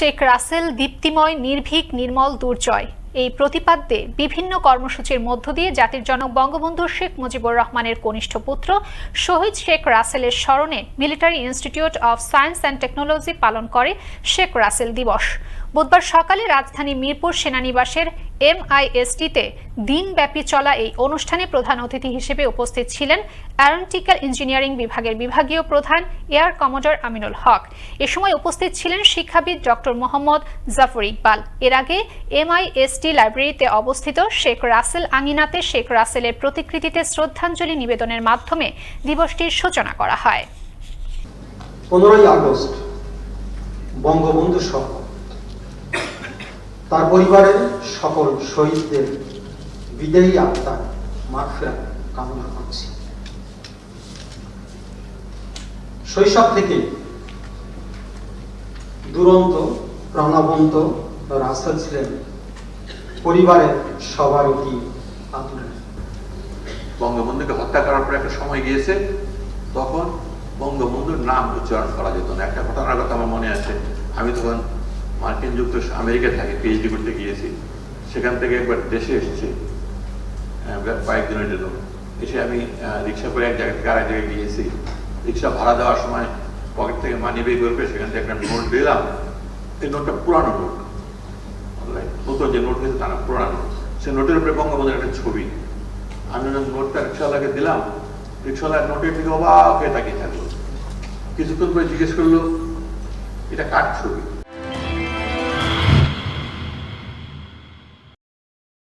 শেখ রাসেল দীপ্তিময়, নির্ভীক, নির্মল, দুর্জয়। এই প্রতিপাদ্যে বিভিন্ন কর্মসূচির মধ্য দিয়ে জাতির জনক বঙ্গবন্ধু শেখ মুজিবুর রহমানের কনিষ্ঠ পুত্র শহীদ শেখ রাসেলের স্মরণে military institute of science and technology পালন করে শেখ রাসেল দিবস। বুধবার সকালে রাজধানী মিরপুর সেনানিবাসের এমআইএসটিতে দিনব্যাপী চলা এই অনুষ্ঠানে প্রধান অতিথি হিসেবে উপস্থিত ছিলেন অ্যারোনটিক্যাল ইঞ্জিনিয়ারিং বিভাগের বিভাগীয় প্রধান এয়ার কমোডর আমিনুল হক। এ সময় উপস্থিত ছিলেন শিক্ষাবিদ ডক্টর মোহাম্মদ জাফর ইকবাল। এর আগে এমআইএসটি লাইব্রেরিতে অবস্থিত শেখ রাসেল আঙিনাতে শেখ রাসেলের প্রতিকৃতিতে শ্রদ্ধাঞ্জলি নিবেদনের মাধ্যমে দিবসটির সূচনা করা হয়। পনেরোই আগস্ট বঙ্গবন্ধু সহ তার পরিবারের সকল শহীদদের বিদেয়ী আত্মার মাগফিরাত কামনা করছি। শৈশব থেকে দুরন্ত, প্রাণবন্ত রাসেল ছিলেন পরিবারের সবার অতি আতুরের বঙ্গবন্ধুকে হত্যা করার পর একটা সময় গিয়েছে, তখন বঙ্গবন্ধুর নাম উচ্চারণ করা যেত না। একটা ঘটনার কথা আমার মনে আছে। আমি তখন মার্কিন যুক্তরাষ্ট্র আমেরিকা থাকে পিএইচডি করতে গিয়েছি, সেখান থেকে একবার দেশে এসেছি কয়েকদিনের জন্য। এসে আমি রিক্সা করে এক জায়গা থেকে আরেক জায়গায় গিয়েছি। রিক্সা ভাড়া দেওয়ার সময় পকেট থেকে মানি বের করে সেখান থেকে একটা নোট দিলাম। এই নোটটা পুরানো নোট নতুন যে নোট হয়েছে তা না পুরানো সেই নোটের উপরে বঙ্গবন্ধুর একটা ছবি। আমি নোটটা রিক্সাওয়ালাকে দিলাম। রিক্সাওয়ালা নোটের দিকে অবাক হয়ে তাকিয়ে থাকল। কিছুক্ষণ পরে জিজ্ঞেস করল, এটা কার ছবি?